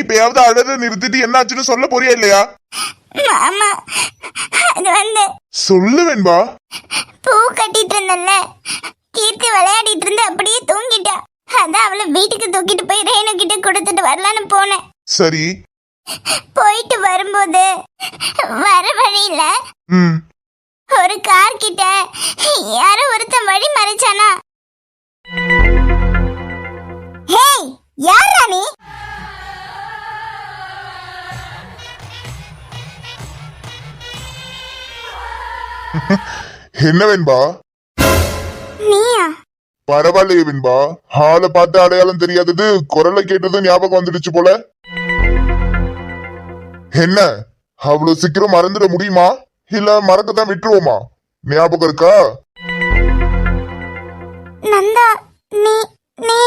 இப்பயாவது அழற நிறுத்திட்டு என்னாச்சுன்னு சொல்ல போறியா இல்லையா? மாமா அது வந்து சொல்லு வெண்பா. பூ கட்டிட்டு இருந்தேன்ல. கீர்த்தி விளையாடிட்டு இருந்து அப்படியே தூங்கிட்டா. அதான் அவளை வீட்டுக்கு தூக்கிட்டு போய் ரேணு கிட்ட கொடுத்துட்டு வரலான்னு போனேன். சரி. போயிட்டு வரும்போது வர வழியில ம். ஒரு கார் கிட்ட யாரோ ஒருத்தன் வழி மறைச்சானா. ஹேய் யாரா நீ? என்ன வெண்பா? பரவாயில்லையே வெண்பா. ஆளை பார்த்து அடையாளம் தெரியாதது குரலை கேட்டது ஞாபகம் வந்துடுச்சு போல. என்ன? அவ்வளவு சீக்கிரம் மறந்துட முடியுமா? இல்ல மறக்கத்தான் விட்டுருவோமா? ஞாபகம் இருக்கா? நந்தா நீ நீ.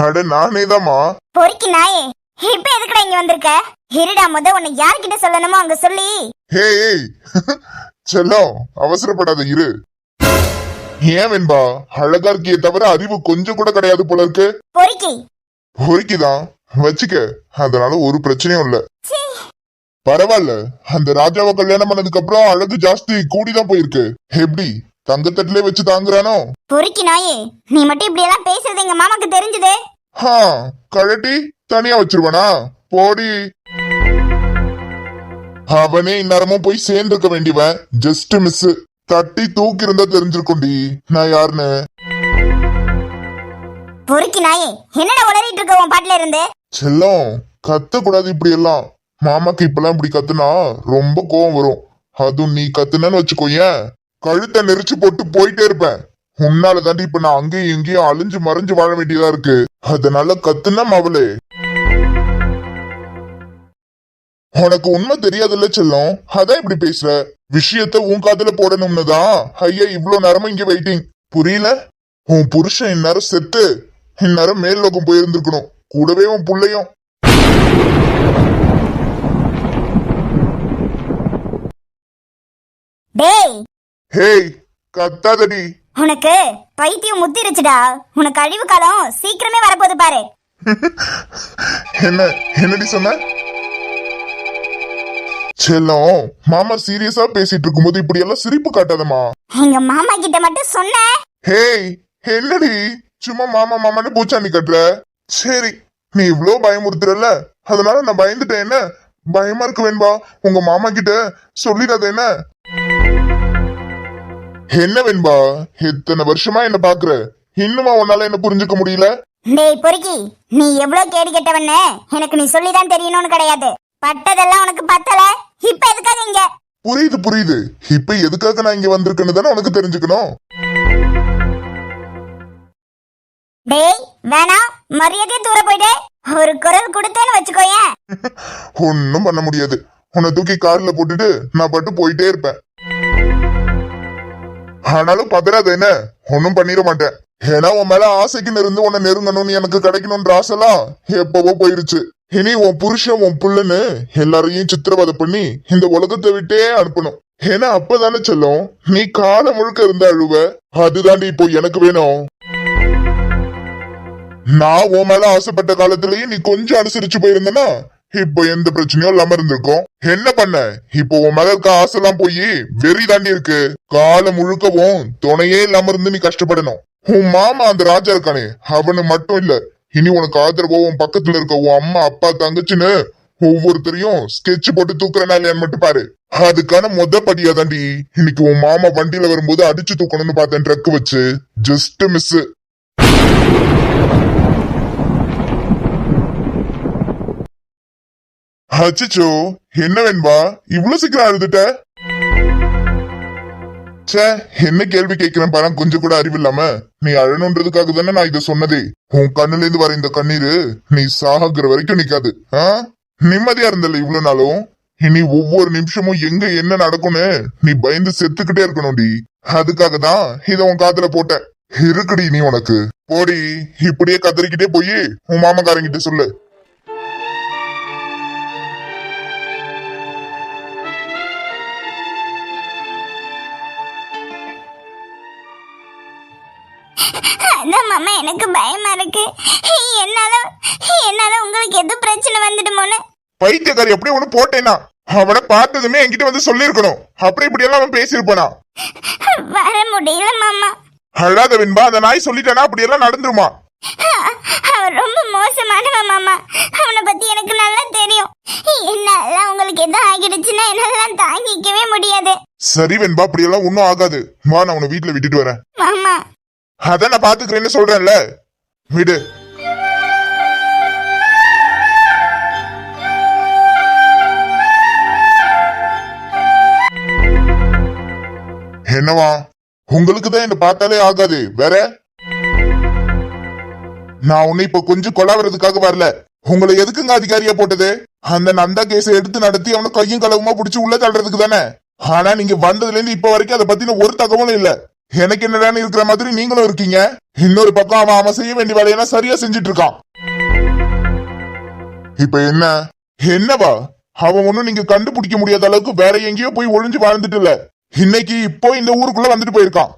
அட நானேதாம்மா பொறுக்கி நாயே. இப்ப எதுக்குடா இங்க வந்திருக்க? இருடா முத உன்னை யார்கிட்ட சொல்லணுமோ அங்க சொல்லி. ஹே ஏய். செல்லம் அவசரப்படாத இரு. ஏன் வெண்பா? அழகா இருக்கியே தவிர அறிவு கொஞ்சம் கூட கிடையாது போல இருக்கு. பொறுக்கி. பொறுக்கிதான் வச்சுக்க அதனால ஒரு பிரச்சனையும் இல்ல. பரவாயில்ல அந்த ராஜாவை கல்யாணம் பண்ணதுக்கு அப்புறம் அழகு ஜாஸ்தி கூடிதான் போயிருக்கு. எப்படி? தங்கத்தட்டிலே வச்சு தாங்குறானோ? பொறுக்கி நாயே நீ மட்டும் இப்படி எல்லாம் பேசுறது எங்க மாமாக்கு தெரிஞ்சது? கழட்டி தனியா வச்சிருவானா? போடி. அவனே இந்நேரமும் போய் சேர்ந்திருக்க வேண்டியவன். ஜஸ்ட் மிஸ் தட்டி தூக்கி இருந்தா தெரிஞ்சிருக்கும்டி. நான் யாருன்னு? பொறுக்கி நாயே என்னடா உளறிட்டு இருக்க உன் பாட்டுல இருந்து? செல்லம் கத்த கூடாது இப்படி எல்லாம் மாமாக்கு இப்பெல்லாம் இப்படி கத்துனா ரொம்ப கோவம் வரும். அதுவும் நீ கத்துனன்னு வச்சுக்கோயேன் கழுத்தை நெரிச்சு போட்டு போயிட்டே இருப்பேன். உன்னால தாண்டி இப்ப நான் அங்கேயும் இங்கேயும் அழிஞ்சு மறைஞ்சு வாழ வேண்டியதா இருக்கு. அதனால கத்துனா மவளே. உனக்கு உண்மை தெரியாதுல்ல செல்லம். அதான் இப்படி பேசுற. விஷயத்த உன் காதுல போடணும்னு தான் ஐயா இவ்ளோ நேரமா இங்க வெயிட்டிங் புரியல? உன் புருஷன் இந்நேரம் செத்து. இந்நேரம் மேல் லோகம் போயிருந்திருக்கணும். கூடவே உன் புள்ளையும். டேய். ஹேய் கத்தாதடி. உனக்கு பைத்தியம் முத்திருச்சுடா. உனக்கு அழிவு காலம் சீக்கிரமே வரப்போகுது பாரு. என்ன என்னடி சொன்ன? செல்லம் மாமா சீரியஸா பேசிட்டு இருக்கும்போது இப்படி எல்லாம் சிரிப்பு காட்டாதம்மா. எங்க மாமா கிட்ட மட்டும் சொன்ன. ஹேய் என்னடி? சும்மா மாமா மாமான்னு பூச்சாண்டி கட்டுற. சரி நீ இவ்ளோ பயமுறுத்துறல அதனால நான் பயந்துட்டேன் என்ன? பயமா இருக்கு வேண்பா உங்க மாமா கிட்ட சொல்லிடாத என்ன? என்ன வெண்பா இத்தனை வருஷமா என்ன பாக்குற? இன்னுமா உன்னால என்ன புரிஞ்சுக்க முடியல? டேய் பொறுக்கி நீ எவ்வளவு கேடு கெட்டவன்னு எனக்கு நீ சொல்லிதான் தெரியணும்னு கிடையாது. பட்டதெல்லாம் உனக்கு பத்தல. இப்ப எதுக்காக இங்க? புரியுது புரியுது. இப்ப எதுக்காக நான் இங்க வந்திருக்கேன்னு தானே உனக்கு தெரிஞ்சுக்கணும். டேய் வேணாம் மரியாதையா தூர போயிடு ஒரு குரல் கொடுத்தேன்னு வச்சுக்கோயேன். ஒன்னும் பண்ண முடியாது. உன்னை தூக்கி கார்ல போட்டுட்டு நான் பட்டு போயிட்டே இருப்பேன். ஆனாலும் பதறாத என்ன? ஒன்னும் பண்ணிட மாட்டேன். ஏன்னா உன் மேல ஆசைக்குன்னு இருந்து உன்னை நெருங்கணும்னு எனக்கு கிடைக்கணும்ன்ற ஆசைலாம் எப்பவோ போயிருச்சு. இனி உன் புருஷன் உன் புள்ளன்னு எல்லாரையும் சித்திரவதை பண்ணி இந்த உலகத்தை விட்டே அனுப்பணும். ஏன்னா அப்பதானே செல்லும். நீ காலம் முழுக்க இருந்த அழுவ. அதுதாண்டி இப்போ எனக்கு வேணும். நான் உன் மேல ஆசைப்பட்ட காலத்திலேயே நீ கொஞ்சம் அனுசரிச்சு போயிருந்தனா இப்போ எந்த பிரச்சனையும் இல்லாம இருந்திருக்கும். என்ன பண்ண? இப்போ உன் மேல இருக்க ஆசைலாம் போய் வெறி தாண்டி இருக்கு. காலம் முழுக்கவும் துணையே இல்லாம இருந்து நீ கஷ்டப்படணும். உன் மாமா அந்த ராஜா இருக்கானே அவனு மட்டும் இல்ல இனி உனக்கு ஆதரவோ உன் பக்கத்துல இருக்க உன் அம்மா அப்பா தங்கச்சின்னு ஒவ்வொருத்தரையும் ஸ்கெட்ச் போட்டு தூக்குறனா இல்லையான்னு மட்டும் பாரு. அதுக்கான மொத படியா தாண்டி இன்னைக்கு உன் மாமா வண்டியில வரும்போது அடிச்சு தூக்கணும்னு பார்த்தேன் ட்ரக் வச்சு. ஜஸ்ட் மிஸ் அச்சோ என்ன வேண்பா? இவ்வளவு சீக்கிரம் அழுதுட்ட? ச்சே என்ன கேள்வி கேட்கிறேன் பாரு கொஞ்சம் கூட அறிவில்லாம நீ அழணுன்றதுக்காக தானே நான் இதை சொன்னதே. உன் கண்ணுல இருந்து வர இந்த கண்ணீரு நீ சாகுற வரைக்கும் நிக்காது. ஆ? நிம்மதியா இருந்தல இவ்வளவு நாளும்? இனி ஒவ்வொரு நிமிஷமும் எங்க என்ன நடக்கும்னு நீ பயந்து செத்துக்கிட்டே இருக்கணும்டி. அதுக்காக தான் இத உன் காதுல போட்டேன். இருக்குடி நீ உனக்கு. போடி இப்படியே கதறிக்கிட்டே போய் உன் மாமக்காரங்கிட்ட சொல்லு. எனக்கு பயமா இருக்கு. என்னால என்னால உங்களுக்கு எதுவும் பிரச்சனை வந்துடுமோன்னு? பைத்தியக்காரி எப்படி ஒண்ணு போட்டேனா அவனை பார்த்ததுமே என்கிட்ட வந்து சொல்லியிருக்கணும். அப்படி இப்படி எல்லாம் அவன் பேசியிருப்பானா? வர முடியல மாமா. அழாத வெண்பா அந்த நாய் சொல்லிட்டானா அப்படி எல்லாம் நடந்துருமா? அவன் ரொம்ப மோசமானவன் மாமா. அவனை பத்தி எனக்கு நல்லா தெரியும். என்னால உங்களுக்கு எதுவும் ஆகிடுச்சுன்னா என்னால தாங்கிக்கவே முடியாது. சரி வெண்பா அப்படி எல்லாம் ஒண்ணும் ஆகாது. வா நான் உன்னை வீட்டுல விட்டுட்டு வரேன். மாமா. அதான் நான் பாத்துக்கிறேன்னு சொல்றேன்ல. விடு. என்னவா? உங்களுக்கு தான் என்ன பார்த்தாலே ஆகாது. வேற? நான் உன்னை இப்ப கொஞ்சம் கொலாவதுக்காக வரல. உங்களை எதுக்குங்க அதிகாரியா போட்டது? அந்த நந்தா கேஸ எடுத்து நடத்தி அவனை கையும் கலவுமா புடிச்சு உள்ள தள்ளுறதுக்கு தானே? ஆனா நீங்க வந்ததுல இருந்து இப்ப வரைக்கும் அதை பத்தின ஒரு தகவலும் இல்ல. எனக்கு என்னடான்னு இருக்கிற மாதிரி நீங்களும் இருக்கீங்க. இன்னொரு பக்கம் அவன் அவன் செய்ய வேண்டிய வேலையெல்லாம் சரியா செஞ்சுட்டு இருக்கான் இப்ப என்ன? என்னவா? அவன் ஒண்ணும் நீங்க கண்டுபிடிக்க முடியாத அளவுக்கு வேற எங்கேயோ போய் ஒளிஞ்சு வாழ்ந்துட்டு இல்ல. இன்னைக்கு இப்போ இந்த ஊருக்குள்ள வந்துட்டு போயிருக்கான்.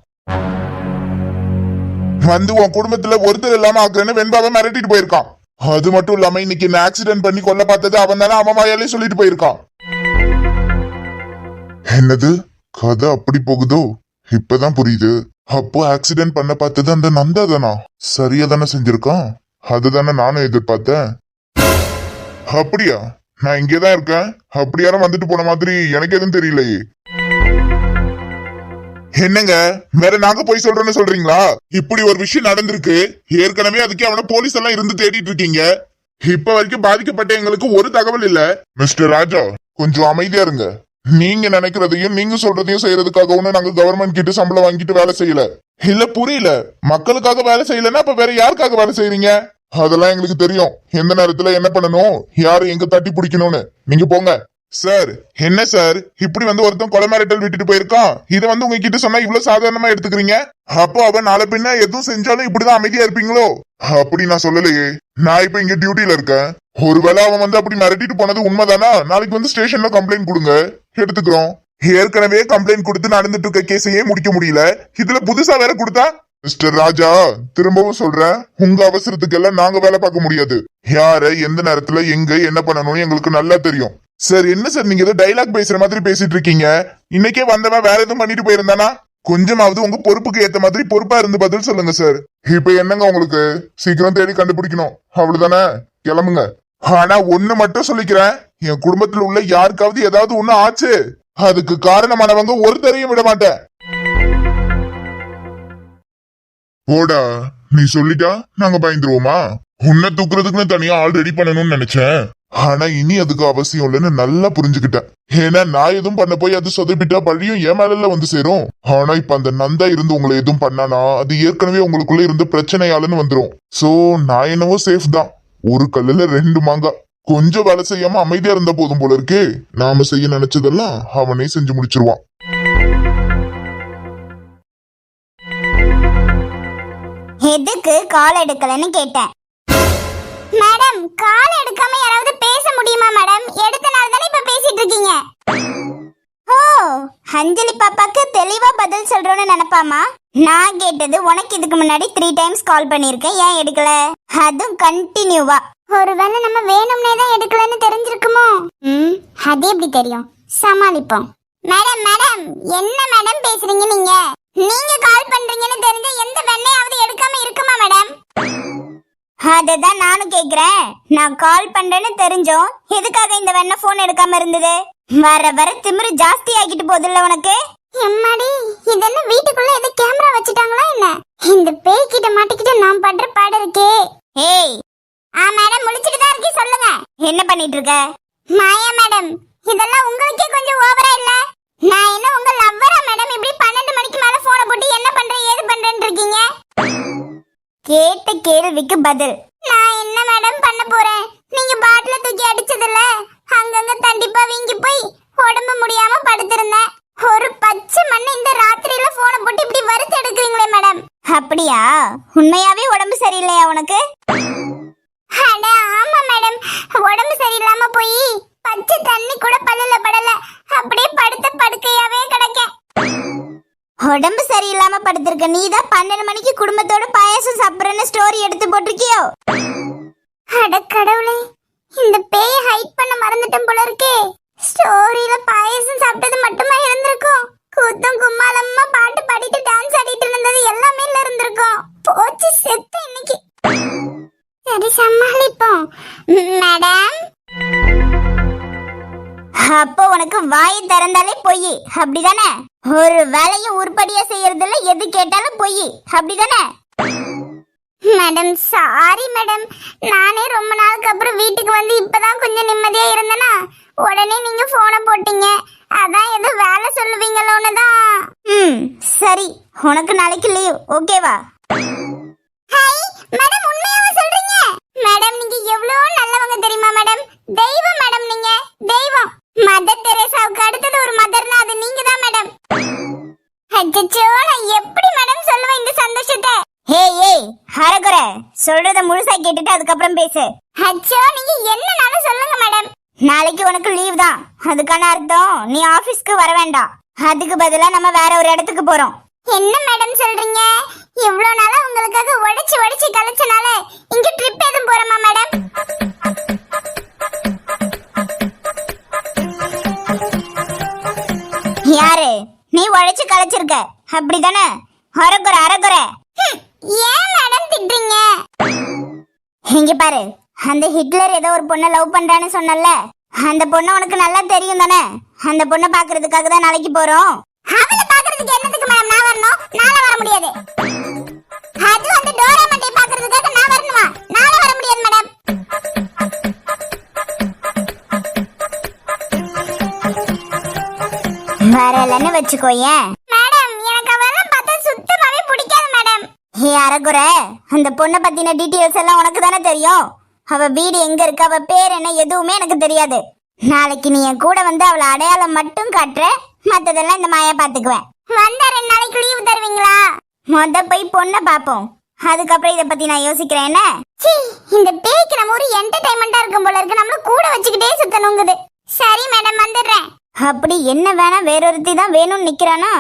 வந்து உன் குடும்பத்துல ஒருத்தர் இல்லாம ஆக்குறேன்னு வெண்பாவை மிரட்டிட்டு போயிருக்கான். அது மட்டும் இல்லாம இன்னைக்கு என்ன ஆக்சிடென்ட் பண்ணி கொல்ல பார்த்தது அவன் தானே அவன் வாயாலே சொல்லிட்டு போயிருக்கான். என்னது? கதை அப்படி போகுதோ? இப்பதான் புரியுது. அப்போ ஆக்சிடென்ட் பண்ண பார்த்தது அந்த நந்தா தானா? சரியா தானே செஞ்சிருக்கான்? அதுதானே நானும் எதிர்பார்த்தேன். அப்படியா? நான் இங்கேதான் இருக்கேன். அப்படி யாரும் வந்துட்டு போன மாதிரி எனக்கு எதுவும் தெரியலையே. என்னங்க? வேற நாங்க போய் சொல்றேன்னு சொல்றீங்களா? இப்படி ஒரு விஷயம் நடந்திருக்கு. ஏற்கனவே அதுக்கு அவன போலீஸ் எல்லாம் இருந்து தேடிட்டு இருக்கீங்க. இப்ப வரைக்கும் பாதிக்கப்பட்ட எங்களுக்கு ஒரு தகவல் இல்ல. மிஸ்டர் ராஜா கொஞ்சம் அமைதியா இருங்க. நீங்க நினைக்கிறதையும் நீங்க சொல்றதையும் செய்யறதுக்காக ஒண்ணு நாங்க கவர்மெண்ட் கிட்ட சம்பளம் வாங்கிட்டு வேலை செய்யல. இல்ல புரியல. மக்களுக்காக வேலை செய்யலன்னா அப்ப வேற யாருக்காக வேலை செய்யறீங்க அதெல்லாம் எங்களுக்கு தெரியும். எந்த நேரத்துல என்ன பண்ணணும்? யாரு எங்க தட்டி பிடிக்கணும்னு. நீங்க போங்க. சார் என்ன சார் இப்படி வந்து ஒருத்தன் கொலை மிரட்டல் விட்டுட்டு போயிருக்கான். இதை வந்து உங்ககிட்ட சொன்னா இவ்வளவு சாதாரணமா எடுத்துக்கிறீங்க? அப்போ அவன் நாளை பின்ன எதுவும் செஞ்சாலும் இப்படிதான் அமைதியா இருப்பீங்களோ? அப்படி நான் சொல்லலையே. நான் இப்ப இங்க டியூட்டில இருக்கேன். ஒருவேளை அவன் வந்து அப்படி மிரட்டிட்டு போனது உண்மைதானா? நாளைக்கு வந்து ஸ்டேஷன்ல கம்ப்ளைண்ட் கொடுங்க. எடுத்துக்கிறோம். ஏற்கனவே கம்ப்ளைண்ட் கொடுத்து நடந்துட்டு இருக்க கேஸையே முடிக்க முடியல. இதுல புதுசா வேற கொடுத்தா? மிஸ்டர் ராஜா திரும்பவும் சொல்றேன். உங்க அவசரத்துக்கு எல்லாம் நாங்க வேலை பார்க்க முடியாது. யார எந்த நேரத்துல எங்க என்ன பண்ணணும்னு எங்களுக்கு நல்லா தெரியும். சார் என்ன சார் நீங்க ஏதோ டைலாக் பேசுற மாதிரி பேசிட்டு இருக்கீங்க? இன்னைக்கே வந்தவன் வேற எதுவும் பண்ணிட்டு போயிருந்தானா? கொஞ்சமாவது உங்க பொறுப்புக்கு ஏத்த மாதிரி பொறுப்பா இருந்து பதில் சொல்லுங்க சார். இப்ப என்னங்க உங்களுக்கு? சீக்கிரம் தேடி கண்டுபிடிக்கணும். அவ்வளவுதானே? கிளம்புங்க. ஆனா ஒண்ணு மட்டும் சொல்லிக்கிறேன். என் குடும்பத்துல உள்ள யாருக்காவது ஏதாவது ஒண்ணு ஆச்சு? அதுக்கு காரணமானவங்க ஒருத்தரையும் விட மாட்டேன். போடா. நீ சொல்லிட்டா நாங்க பயந்துருவோமா? உன்னை தூக்குறதுக்குன்னு தனியா ஆள் ரெடி பண்ணணும்னு நினைச்சேன். ஆனா இனி அதுக்கு அவசியம் இல்லைன்னு நல்லா புரிஞ்சுக்கிட்டேன். ஏன்னா நான் எதுவும் பண்ண போய் அது சொதப்பிட்டா பழியும் என் மேல வந்து சேரும். ஆனா இப்ப அந்த நந்தா இருந்து உங்களை எதுவும் பண்ணானா அது ஏற்கனவே உங்களுக்குள்ள இருந்த பிரச்சனையாலன்னு வந்துரும். சோ நான் என்னவோ சேஃப் தான். ஒரு கல்லுல ரெண்டு மாங்காய் கொஞ்சம் வேலை செய்யாம அமைதியா இருந்த போதும் போல இருக்கே. நாம செய்ய நினைச்சதெல்லாம் அவனே செஞ்சு முடிச்சிருவான். எதுக்கு கால் எடுக்கலன்னு கேட்டேன். மேடம் கால் எடுக்காம யாராவது முடியுமா மேடம்? எடுத்த நாள் தானே இப்ப பேசிட்டு இருக்கீங்க? ஓ அஞ்சலி பாப்பாக்கு தெளிவா பதில் சொல்றோம்னு நினைப்பாமா? நான் கேட்டது உனக்கு இதுக்கு முன்னாடி த்ரீ டைம்ஸ் கால் பண்ணிருக்கேன் ஏன் எடுக்கல? அதுவும் கண்டினியூவா ஒருவேளை நம்ம வேணும்னே தான் எடுக்கலன்னு தெரிஞ்சிருக்குமோ? ம் அது எப்படி தெரியும்? சமாளிப்போம். மேடம் மேடம் என்ன மேடம் பேசுறீங்க நீங்க? நீங்க கால் பண்றீங்கன்னு தெரிஞ்ச எந்த வெண்ணையாவது எடுக்காம இருக்குமா மேடம்? அதுதான் நானும் கேக்குறேன். நான் கால் பண்றேன்னு தெரிஞ்சோம். எதுக்காக இந்த வெண்ண போன் எடுக்காம இருந்தது? வர வர திமிரு ஜாஸ்தி ஆகிட்டு போகுதுல்ல உனக்கு? எம்மாடி இதென்ன வீட்டுக்குள்ள எது கேமரா வச்சுட்டாங்களா என்ன? இந்த பேய் கிட்ட மாட்டிக்கிட்டு நான் பண்ற பாடு இருக்கே. ஏய் ஆ மேடம் முழிச்சிட்டு தான் இருக்கே சொல்லுங்க. என்ன பண்ணிட்டு இருக்க? மாயா மேடம் இதெல்லாம் உங்களுக்கே கேட்ட கேள்விக்கு பதில். நான் என்ன மேடம் பண்ண போறேன்? நீங்க பாட்டில தூக்கி அடிச்சதுல? அங்கங்க தண்டிப்பா வீங்கி போய் உடம்பு முடியாம படுத்திருந்தேன். ஒரு பச்சை மண்ணு இந்த ராத்திரியில போன போட்டு இப்படி வறுத்து எடுக்கிறீங்களே மேடம் அப்படியா? உண்மையாவே உடம்பு சரியில்லையா உனக்கு? அட ஆமா மேடம் உடம்பு சரியில்லாம போய் பச்சை தண்ணி கூட பல்லல படல. அப்படியே படுத்த படுக்கையாவே கிடக்கேன். உடம்பு சரியில்லாம படுத்திருக்க. நீ தான் பன்னெண்டு மணிக்கு குடும்பத்தோட பாயாசம் சாப்பிடுறேன்னு ஸ்டோரி எடுத்து போட்டிருக்கியோ? அட கடவுளே இந்த பேய ஹைட் பண்ண மறந்துட்டேன் போல இருக்கே. ஸ்டோரியில பாயாசம் சாப்பிட்டது மட்டுமா இருந்திருக்கும்? கூத்தும் கும்மாலம்மா பாட்டு பாடிட்டு டான்ஸ் ஆடிட்டு இருந்தது எல்லாமே இல்ல இருந்திருக்கும். போச்சு செத்து இன்னைக்கு. சரி சமாளிப்போம். மேடம் அப்போ உனக்கு வாய் திறந்தாலே பொய். அப்படிதானே? ஒரு வேலையை உருப்படியா செய்யறதுல எது கேட்டாலும் பொய். அப்படிதானே? Madam sorry madam. நானே ரொம்ப நாளுக்கு அப்புறம் வீட்டுக்கு வந்து இப்பதான் கொஞ்சம் நிம்மதியா இருந்தேனா? உடனே நீங்க போனை போட்டீங்க. அதான் ஏதோ வேலை சொல்லுவீங்களோன்னு தான். ம் சரி. உனக்கு நாளைக்கு லீவ் ஓகேவா ஹாய் மேடம் உண்மையாவா சொல்றீங்க மேடம் நீங்க எவ்வளவு நல்லவங்க தெரியுமா மேடம் தெய்வம் மேடம் நீங்க தெய்வம் மதர் தெரேசாவுக்கு அடுத்தது ஒரு மதர்னா அது நீங்க தான் மேடம் அச்சச்சோ நான் எப்படி மேடம் சொல்லுவேன் இந்த சந்தோஷத்தை ஏய் ஏய் ஹரகுர சொல்றத முழுசா கேட்டுட்டு அதுக்கப்புறம் பேசு. அச்சோ நீங்க என்னனாலும் சொல்லுங்க மேடம். நாளைக்கு உனக்கு லீவ் தான். அதுக்கான அர்த்தம் நீ ஆபீஸ்க்கு வர வேண்டாம். அதுக்கு பதிலா நம்ம வேற ஒரு இடத்துக்கு போறோம். என்ன மேடம் சொல்றீங்க? இவ்வளவு நாளா உங்களுக்காக உடைச்சு உடைச்சு கலைச்சனால இங்க ட்ரிப் எதுவும் போறோமா மேடம்? யாரு? நீ உழைச்சு கலைச்சிருக்க அப்படிதானே? அரகுற அரகுற ஏன் இங்க பாரு அந்த ஹிட்லர் ஏதோ ஒரு பொண்ணை லவ் பண்றான்னு சொன்னல அந்த பொண்ணு உனக்கு நல்லா தெரியும் தானே? அந்த பொண்ணை பாக்குறதுக்காக தான் நாளைக்கு போறோம். அவளை பாக்குறதுக்கு என்னத்துக்கு மேடம்? நான் வரணும்? நாளை வர முடியாது. அது வந்து டோரா மண்டை பாக்குறதுக்காக நான் வரணுமா? நாளை வர முடியாது மேடம். வரலன்னு வச்சுக்கோயேன் மேடம் எனக்கு அவெல்லாம் பார்த்தா சுத்தமாவே பிடிக்காது மேடம் ஏ அரகுற அந்த பொண்ணை பத்தின டீட்டெயில்ஸ் எல்லாம் உனக்கு தானே தெரியும்? அவ வீடு எங்க இருக்கு அவ பேர் என்ன எதுவுமே எனக்கு தெரியாது. நாளைக்கு நீ என் கூட வந்து அவளை அடையாளம் மட்டும் காட்டுற மத்ததெல்லாம் இந்த மாயா பாத்துக்குவேன். வந்தா ரெண்டு நாளைக்கு லீவு தருவீங்களா? மொத போய் பொண்ணை பாப்போம். அதுக்கப்புறம் இத பத்தி நான் யோசிக்கிறேன் என்ன? சீ, இந்த பேய்க்கு நம்ம ஒரு என்டர்டைன்மெண்டா இருக்கும் போல இருக்கு. நம்மள கூட வச்சுக்கிட்டே சுத்தணுங்குது. சரி மேடம் வந்துடுறேன். அப்படி என்ன வேணா வேறொருத்தி தான் வேணும்னு நிக்கிறானா?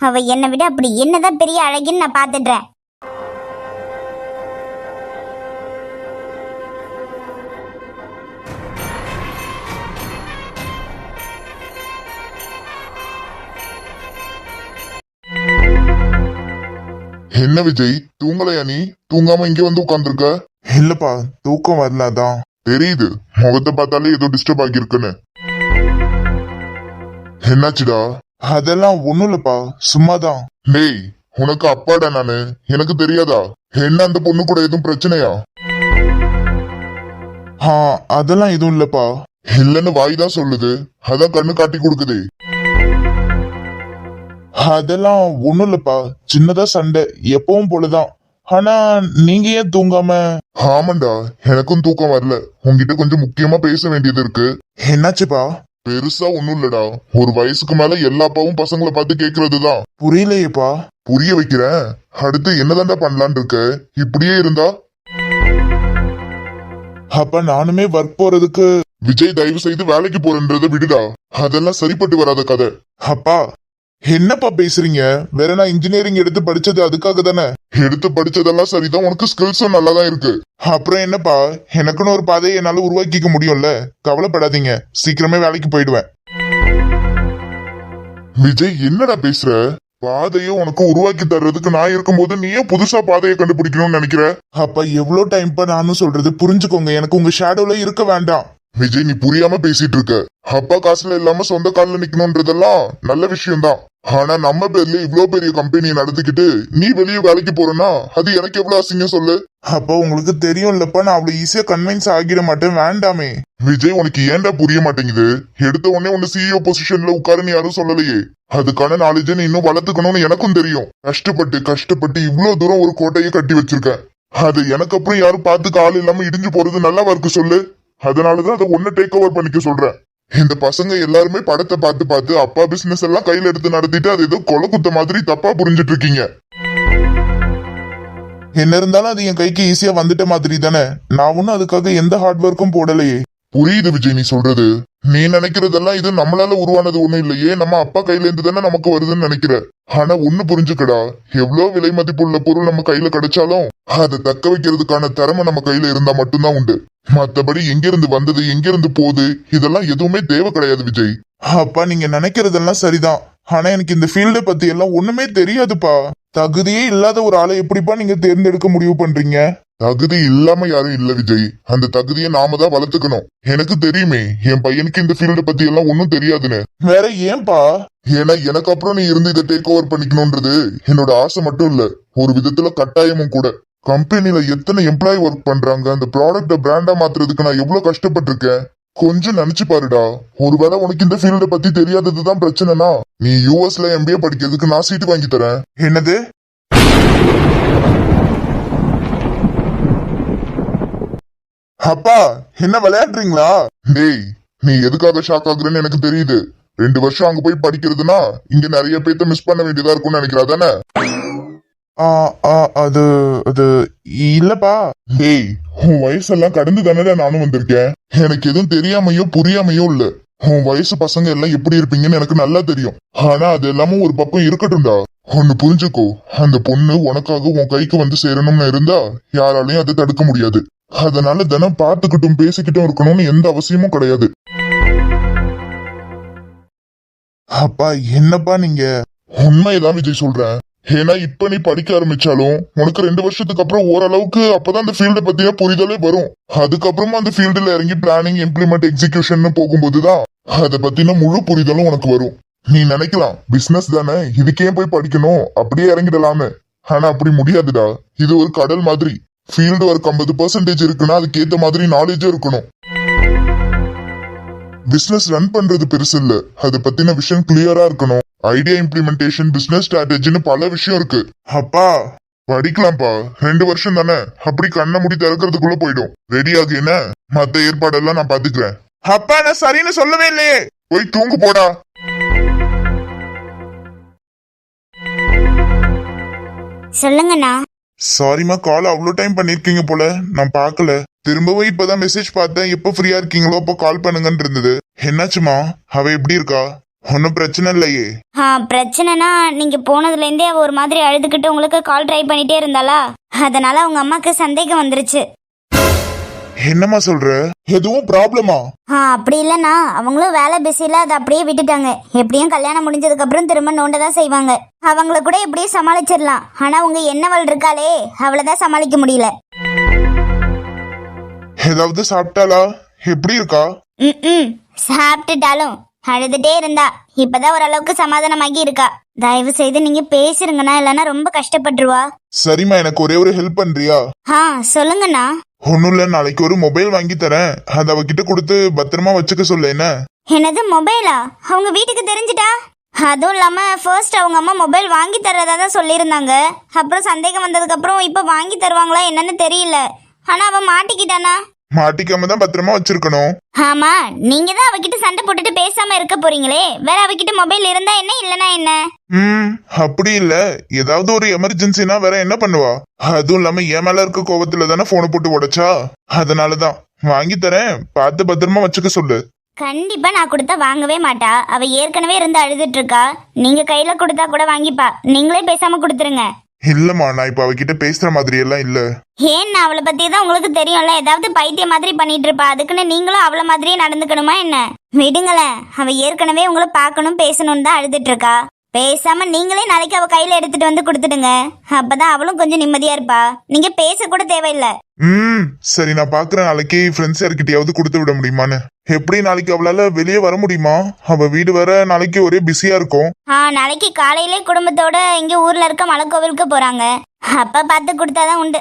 அவ என்னை விட அப்படி என்னதான் பெரிய அழகின்னு நான் பாத்துடுறேன். என்ன விஜய்? தூங்கலையா நீ? தூங்காம இங்க வந்து உட்கார்ந்திருக்க? இல்லப்பா தூக்கம் வரல அதான் தெரியுது. முகத்தை பார்த்தாலே ஏதோ டிஸ்டர்ப் ஆகியிருக்குன்னு. என்னாச்சுடா? அதெல்லாம் ஒண்ணும் இல்லப்பா சும்மாதான். டேய் உனக்கு அப்பாடா நானு? எனக்கு தெரியாதா? என்ன அந்த பொண்ணு கூட எதுவும் பிரச்சனையா? ஆ அதெல்லாம் எதுவும் இல்லப்பா. இல்லன்னு வாய் தான் சொல்லுது. அதான் கண்ணு காட்டி கொடுக்குதே. அதெல்லாம் ஒண்ணும் இல்லப்பா. சின்னதா சண்டை. எப்பவும் போலதான். ஆனா நீங்க ஏன் தூங்காம? ஆமாண்டா எனக்கும் தூக்கம் வரல. உன்கிட்ட கொஞ்சம் முக்கியமா பேச வேண்டியது இருக்கு. என்னாச்சுப்பா? பெருசா ஒண்ணும் இல்லடா. ஒரு வயசுக்கு மேல எல்லா அப்பாவும் பசங்களை பார்த்து கேக்குறதுதான். புரியலையேப்பா. புரிய வைக்கிறேன். அடுத்து என்னதான்டா பண்ணலான்னு இருக்க? இப்படியே இருந்தா? அப்ப நானுமே ஒர்க் போறதுக்கு விஜய் தயவு செய்து வேலைக்கு போறன்றத விடுடா. அதெல்லாம் சரிப்பட்டு வராத கதை. அப்பா என்னப்பா பேசுறீங்க? வேற நான் இன்ஜினியரிங் எடுத்து படிச்சது அதுக்காக தானே? எடுத்து படிச்சதெல்லாம் சரிதான். உனக்கு ஸ்கில்ஸும் நல்லா தான் இருக்கு. அப்புறம் என்னப்பா? எனக்குன்னு ஒரு பாதையை என்னால உருவாக்கிக்க முடியும்ல? கவலைப்படாதீங்க. சீக்கிரமே வேலைக்கு போயிடுவேன். விஜய் என்னடா பேசுற? பாதையை உனக்கு உருவாக்கி தர்றதுக்கு நான் இருக்கும்போது நீயே புதுசா பாதையை கண்டுபிடிக்கணும்னு நினைக்கிற? அப்ப எவ்வளவு டைம் நானும் சொல்றது புரிஞ்சுக்கோங்க. எனக்கு உங்க ஷேடோல இருக்க வேண்டாம். விஜய் நீ புரியாம பேசிட்டு இருக்க அப்பா காசுல இல்லாம சொந்த கால்ல நிக்கணும்ன்றதெல்லாம் நல்ல விஷயம்தான். ஆனா நம்ம பேர்ல இவ்ளோ பெரிய கம்பெனியை நடத்திக்கிட்டு நீ வெளியே வேலைக்கு போறேன்னா அது எனக்கு எவ்வளவு அசிங்கம் சொல்லு? அப்போ உங்களுக்கு தெரியும்லப்பா நான் அவ்வளவு ஈஸியா கன்வின்ஸ் ஆகிட மாட்டேன் வேண்டாமே. விஜய் உனக்கு ஏன்டா புரிய மாட்டேங்குது? எடுத்த உடனே உன்னை சிஇஓ பொசிஷன்ல உட்காருன்னு யாரும் சொல்லலையே. அதுக்கான நாலேஜை நீ இன்னும் வளர்த்துக்கணும்னு எனக்கும் தெரியும். கஷ்டப்பட்டு கஷ்டப்பட்டு இவ்ளோ தூரம் ஒரு கோட்டையை கட்டி வச்சிருக்க. அது எனக்கு அப்புறம் யாரும் பார்த்துக்க ஆள் இல்லாம இடிஞ்சு போறது நல்லாவா இருக்கு சொல்லு. அதனாலதான் அதை ஒன்னு டேக் ஓவர் பண்ணிக்க சொல்றேன். இந்த பசங்க எல்லாருமே படத்தை பார்த்து பார்த்து அப்பா பிசினஸ் எல்லாம் கையில எடுத்து நடத்திட்டு அது ஏதோ கொலை குத்த மாதிரி தப்பா புரிஞ்சிட்டு இருக்கீங்க. என்ன இருந்தாலும் அது என் கைக்கு ஈஸியா வந்துட்ட மாதிரி தானே? நான் ஒன்னும் அதுக்காக எந்த ஹார்ட் ஒர்க்கும் போடலையே. புரியுது விஜய் நீ சொல்றது. நீ நினைக்கிறதெல்லாம் இது நம்மளால உருவானது ஒண்ணும் இல்லையே. நம்ம அப்பா கையில இருந்து தானே நமக்கு வருதுன்னு நினைக்கிற. ஆனா ஒண்ணு புரிஞ்சுக்கடா. எவ்வளவு விலை மதிப்புள்ள பொருள் நம்ம கையில கிடைச்சாலும் அதை தக்க வைக்கிறதுக்கான திறமை நம்ம கையில இருந்தா மட்டும்தான் உண்டு. மத்தபடி எங்கிருந்து வந்தது எங்கிருந்து போகுது இதெல்லாம் எதுவுமே தேவை கிடையாது விஜய். அப்பா நீங்க நினைக்கிறதெல்லாம் சரிதான். ஆனா எனக்கு இந்த ஃபீல்டை பத்தி எல்லாம் ஒண்ணுமே தெரியாதுப்பா. தகுதியே இல்லாத ஒரு ஆளை எப்படிப்பா நீங்க தேர்ந்தெடுக்க முடிவு பண்றீங்க? தகுதி இல்லாம யாரும் இல்ல விஜய். அந்த தகுதியை நாம தான் வளர்த்துக்கணும். எனக்கு தெரியுமே என் பையனுக்கு இந்த ஃபீல்ட பத்தி எல்லாம் ஒன்னும் தெரியாதுன்னு. வேற ஏன்பா? ஏன்னா எனக்கு அப்புறம் நீ இருந்து இதை டேக் ஓவர் பண்ணிக்கணும்ன்றது என்னோட ஆசை மட்டும் இல்ல. ஒரு விதத்துல கட்டாயமும் கூட. கம்பெனில எத்தனை எம்ப்ளாயி ஒர்க் பண்றாங்க? அந்த ப்ராடக்ட பிராண்டா மாத்துறதுக்கு நான் எவ்வளவு கஷ்டப்பட்டிருக்கேன்? கொஞ்சம் நினைச்சு பாருடா. ஒருவேளை உனக்கு இந்த ஃபீல்ட பத்தி தெரியாததுதான் பிரச்சனைனா நீ யூஎஸ்ல எம்பிஏ படிக்கிறதுக்கு நான் சீட்டு வாங்கி தரேன். என்னது? அப்பா என்ன விளையாடுறீங்களா? டேய் நீ எதுக்காக ஷாக் ஆகுறன்னு எனக்கு தெரியுது. ரெண்டு வருஷம் அங்க போய் படிக்கிறதுனா இங்க நிறைய பேர்த்த மிஸ் பண்ண வேண்டியதா இருக்கும்னு நினைக்கிறா தானே? அது அது இல்லப்பா. டேய் உன் வயசெல்லாம் கடந்து தானே நானும் வந்திருக்கேன். எனக்கு எதுவும் தெரியாமையோ புரியாமையோ இல்ல. உன் வயசு பசங்க எல்லாம் எப்படி இருப்பீங்கன்னு எனக்கு நல்லா தெரியும். ஆனா அது எல்லாமும் ஒரு பக்கம் இருக்கட்டும்டா. ஒன்னு புரிஞ்சுக்கோ. அந்த பொண்ணு உனக்காக உன் கைக்கு வந்து சேரணும்னு இருந்தா யாராலையும் அதை தடுக்க முடியாது. அதனால தினம் பார்த்துக்கிட்டும் பேசிக்கிட்டும் இருக்கணும்னு எந்த அவசியமும் கிடையாது. அப்பா என்னப்பா நீங்க? உண்மையதான் விஜய் சொல்றேன். ஏன்னா இப்ப நீ படிக்க ஆரம்பிச்சாலும் உனக்கு ரெண்டு வருஷத்துக்கு அப்புறம் ஓரளவுக்கு அப்பதான் அந்த ஃபீல்ட பத்தின புரிதலே வரும். அதுக்கப்புறமா அந்த ஃபீல்டுல இறங்கி பிளானிங் இம்ப்ளிமெண்ட் எக்ஸிகியூஷன் போகும்போதுதான் அதை பத்தின முழு புரிதலும் உனக்கு வரும். நீ நினைக்கலாம் பிசினஸ் தானே இதுக்கே போய் படிக்கணும்? அப்படியே இறங்கிடலாமே. ஆனா அப்படி முடியாதுடா. இது ஒரு கடல் மாதிரி. ஃபீல்டு ஒர்க் ஐம்பது பர்சன்டேஜ் இருக்குன்னா அதுக்கேத்த மாதிரி நாலேஜும் இருக்கணும். பிசினஸ் ரன் பண்றது பெருசு இல்ல. அதை பத்தின விஷயம் கிளியரா இருக்கணும். ஐடியா இம்ப்ளிமெண்டேஷன் பிசினஸ் ஸ்ட்ராட்டஜின்னு பல விஷயம் இருக்கு. அப்பா. படிக்கலாம்ப்பா. ரெண்டு வருஷம் தானே. அப்படி கண்ணை முடி திறக்கிறதுக்குள்ள போயிடும். ரெடி ஆகு என்ன? மத்த ஏற்பாடெல்லாம் நான் பாத்துக்கிறேன். அப்பா நான் சரின்னு சொல்லவே இல்லையே. போய் தூங்கு போடா. சொல்லுங்கண்ணா. சாரிம்மா கால் அவ்வளோ டைம் பண்ணிருக்கீங்க போல. நான் பார்க்கல திரும்பவும் இப்பதான் மெசேஜ் பார்த்தேன். எப்போ ஃப்ரீயா இருக்கீங்களோ அப்போ கால் பண்ணுங்கன்னு இருந்தது. என்னாச்சுமா? அவ எப்படி இருக்கா? ஒன்றும் பிரச்சனை இல்லையே. ஆ பிரச்சனைனா நீங்க போனதுலேருந்தே அவ ஒரு மாதிரி அழுதுகிட்டு உங்களுக்கு கால் ட்ரை பண்ணிட்டே இருந்தாளா? அதனால அவங்க அம்மாக்கு சந்தேகம் வந்துருச்சு. என்னம்மா சொல்ற? எதுவும் ப்ராப்ளமா ஆ அப்படி இல்லைண்ணா. அவங்களும் வேலை பிஸியில் அதை அப்படியே விட்டுட்டாங்க. எப்படியும் கல்யாணம் முடிஞ்சதுக்கு அப்புறம் திரும்ப நோண்ட தான் செய்வாங்க. அவங்கள கூட எப்படியும் சமாளிச்சிடலாம். ஆனா உங்க என்னவள் இருக்காளே அவளை தான் சமாளிக்க முடியல. ஏதாவது சாப்பிட்டாளா? எப்படி இருக்கா? ம் ம் சாப்பிட்டுட்டாலும். அழுதுட்டே இருந்தா. இப்பதான் ஓரளவுக்கு சமாதானமாகி இருக்கா. தயவு செய்து நீங்க பேசிருங்கண்ணா இல்லைன்னா ரொம்ப கஷ்டப்பட்டுருவா. சரிம்மா எனக்கு ஒரே ஒரு ஹெல்ப் பண்றியா? ஆ சொல்லுங்கண்ணா. ஒன்றும் இல்லை நாளைக்கு ஒரு மொபைல் வாங்கி தரேன். அதை அவகிட்ட கொடுத்து பத்திரமா வச்சுக்க சொல்ல என்ன? என்னது மொபைலா அவங்க வீட்டுக்கு தெரிஞ்சிட்டா? அதுவும் இல்லாம ஃபர்ஸ்ட் அவங்க அம்மா மொபைல் வாங்கி தர்றதா தான் சொல்லியிருந்தாங்க. அப்புறம் சந்தேகம் வந்ததுக்கு அப்புறம் இப்போ வாங்கி தருவாங்களா என்னன்னு தெரியல. ஆனா அவ மாட்டிக்கிட்டானா? மாட்டிக்காம தான் பத்திரமா வச்சிருக்கணும். ஆமா நீங்க தான் அவகிட்ட சண்டை போட்டுட்டு பேசாம இருக்க போறீங்களே. வேற அவகிட்ட மொபைல் இருந்தா என்ன இல்லனா என்ன? ம் அப்படி இல்ல. ஏதாவது ஒரு எமர்ஜென்சினா வேற என்ன பண்ணுவா? அதுவும் இல்லாம என் மேல இருக்க கோவத்துல தானே போனை போட்டு உடைச்சா? அதனாலதான். வாங்கி தரேன். பார்த்து பத்திரமா வச்சுக்க சொல்லு. கண்டிப்பா நான் கொடுத்தா வாங்கவே மாட்டா. அவ ஏற்கனவே இருந்து அழுதுட்டு இருக்கா. நீங்க கையில கொடுத்தா கூட வாங்கிப்பா. நீங்களே பேசாம கொடுத்துருங்க. இல்லம்மா நான் இப்ப அவகிட்ட பேசுற மாதிரி எல்லாம் இல்ல. ஏன் அவளை பத்தி தான் உங்களுக்கு தெரியும்ல? ஏதாவது பைத்திய மாதிரி பண்ணிட்டு இருப்பா. அதுக்குன்னு நீங்களும் அவளை மாதிரியே நடந்துக்கணுமா என்ன? விடுங்களேன். அவ ஏற்கனவே உங்களை பார்க்கணும் பேசணும்னு தான் அழுதுட்டு இருக்கா. பேசாம நீங்களே நாளைக்கு அவ கையில எடுத்துட்டு வந்து கொடுத்துடுங்க. அப்பதான் அவளும் கொஞ்சம் நிம்மதியா இருப்பா. நீங்க பேச கூட தேவையில்ல. ம் சரி நான் பாக்குறேன் நாளைக்கு ஃப்ரெண்ட்ஸ் யார்கிட்டயாவது கொடுத்து விட முடியுமான்னு. எப்படி நாளைக்கு அவளால வெளியே வர முடியுமா? அவ வீடு வேற நாளைக்கு ஒரே பிஸியா இருக்கும். ஆ நாளைக்கு காலையிலே குடும்பத்தோட இங்க ஊர்ல இருக்க மலைக்கோவிலுக்கு போறாங்க. அப்ப பார்த்து கொடுத்தாதான் உண்டு.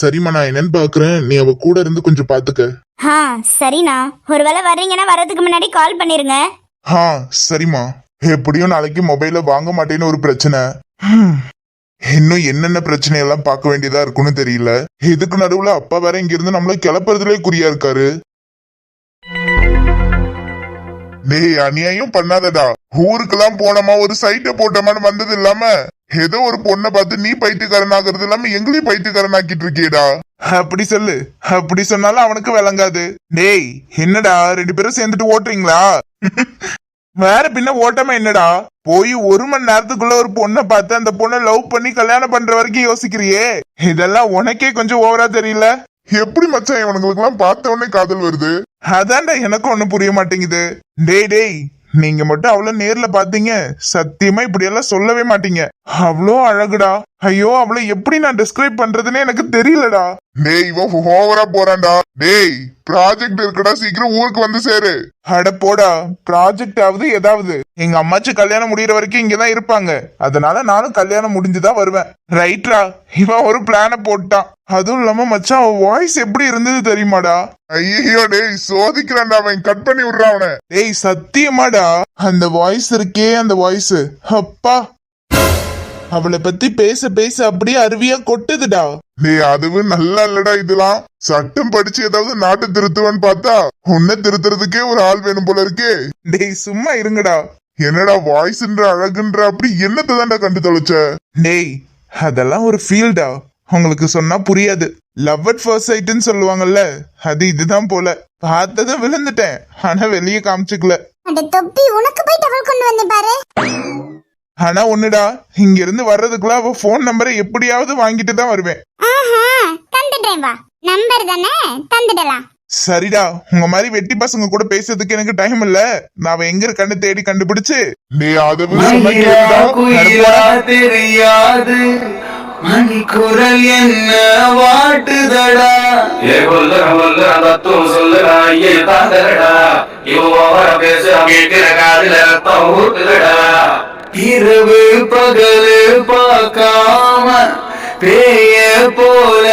சரிம்மா நான் என்னன்னு பாக்குறேன். நீ அவ கூட இருந்து கொஞ்சம் பாத்துக்க ஆ சரிண்ணா. ஒருவேளை வர்றீங்கன்னா வர்றதுக்கு முன்னாடி கால் பண்ணிருங்க. ஆ சரிம்மா. எப்படியும் நாளைக்கு மொபைல வாங்க மாட்டேன்னு ஒரு பிரச்சனை. ஹம். இன்னும் என்னென்ன பிரச்சனையெல்லாம் பார்க்க வேண்டியதா இருக்குன்னு தெரியல. இதுக்கு நடுவுல அப்பா வேற இங்க இருந்து நம்மள கிளப்புறதுலே குறியா இருக்காரு. டேய் அநியாயம் பண்ணாதடா. ஊருக்கெல்லாம் போனோமா ஒரு சைட்டை போட்டோமான்னு வந்தது இல்லாம ஏதோ ஒரு பொண்ணை பார்த்து நீ பைத்தியக்காரன் ஆகுறது இல்லாம எங்களையும் பைத்தியக்காரன் ஆக்கிட்டு இருக்கியடா அப்படி சொல்லு. அப்படி சொன்னாலும் அவனுக்கு விளங்காது. டேய் என்னடா ரெண்டு பேரும் சேர்ந்துட்டு ஓட்டுறீங்களா? வேற பின்ன ஓட்டமா என்னடா? போய் ஒரு மணி நேரத்துக்குள்ள ஒரு பொண்ணை பார்த்து அந்த பொண்ணை லவ் பண்ணி கல்யாணம் பண்ற வரைக்கும் யோசிக்கிறியே. இதெல்லாம் உனக்கே கொஞ்சம் ஓவரா தெரியல. எப்படி மச்சான் இவனுங்களுக்கு எல்லாம் பார்த்த உடனே காதல் வருது? அதான்டா எனக்கும் ஒண்ணும் புரிய மாட்டேங்குது. டேய் டேய் நீங்க மட்டும் அவ்வளவு நேர்ல பாத்தீங்க சத்தியமா இப்படி எல்லாம் சொல்லவே மாட்டீங்க. அவ்வளோ அழகுடா. ஐயோ அவளை எப்படி நான் டிஸ்கிரைப் பண்றதுன்னு எனக்கு தெரியலடா. டேய் இவன் ஓவரா போறான்டா. டேய் ப்ராஜெக்ட் இருக்குடா சீக்கிரம் ஊருக்கு வந்து சேரு. அட போடா ப்ராஜெக்ட் ஆகுது ஏதாவது. எங்க அம்மாச்சி கல்யாணம் முடியற வரைக்கும் இங்கதான் இருப்பாங்க. அதனால நானும் கல்யாணம் முடிஞ்சுதான் வருவேன். ரைட்ரா இவன் ஒரு பிளான போட்டான். அதுவும் இல்லாம மச்சான் அவன் வாய்ஸ் எப்படி இருந்தது தெரியுமாடா? ஐயோ டேய் சோதிக்கிறான்டா அவன் கட் பண்ணி விடுறான் அவனை. டேய் சத்தியமாடா. அந்த வாய்ஸ் இருக்கே அந்த வாய்ஸ் அப்பா. அவளை பத்தி பேச பேச அப்படியே அருவியா கொட்டுதுடா. டேய் அதுவும் நல்லா இல்லடா இதெல்லாம். சட்டம் படிச்சு ஏதாவது நாட்டை திருத்துவன்னு பார்த்தா உன்னை திருத்துறதுக்கே ஒரு ஆள் வேணும் போல இருக்கே. டேய் சும்மா இருங்கடா. என்னடா வாய்ஸ்ன்ற அழகுன்ற அப்படி என்னத்தை தான்டா கண்டு தொலைச்ச? டேய் அதெல்லாம் ஒரு ஃபீல்டா உங்களுக்கு சொன்னா புரியாது. லவ் அட் ஃபர்ஸ்ட் சைட்னு சொல்லுவாங்கல்ல அது இதுதான் போல. பார்த்ததும் விழுந்துட்டேன். ஆனா வெளியே காமிச்சுக்கல. அட தொப்பி உனக்கு போய் டவல் கொண்டு வந்தேன் பாரு. ஆனா ஒண்ணுடா இங்க இருந்து வர்றதுக்குள்ள அவ ஃபோன் நம்பரை எப்படியாவது வாங்கிட்டு தான் வருவேன். ஆஹா தந்துடுறேன் வா. நம்பர் தானே? தந்துடலாம். சரிடா உங்க மாதிரி வெட்டி பசங்க கூட பேசுறதுக்கு எனக்கு டைம் இல்ல. நான் அவ எங்க இருக்கான்னு தேடி கண்டுபிடிச்சு. டேய் அதை தெரியாது. மணி குரல் என்ன வாட்டுதடா? ஏ கொல்லுற கொல்லுற தத்துவம் சொல்லுறா ஐயே பேச கேட்கிற காதுல ரத்தம் ஊத்துதடா இரவு பகல் பார்க்காம பேய போல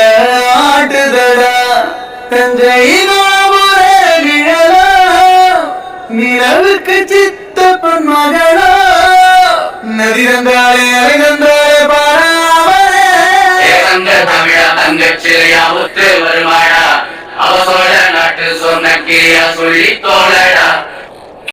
ஆட்டுதடா. தஞ்சை கிழலா நிலவுக்கு சித்தப்பன் மகளா. நதி தந்தாலே அலை தந்தாலே பாராமலே தமிழா தங்கச்சிலையா ஒத்து வருவாடா அவசோட நாட்டு சொன்ன கிரியா சொல்லி தோழடா.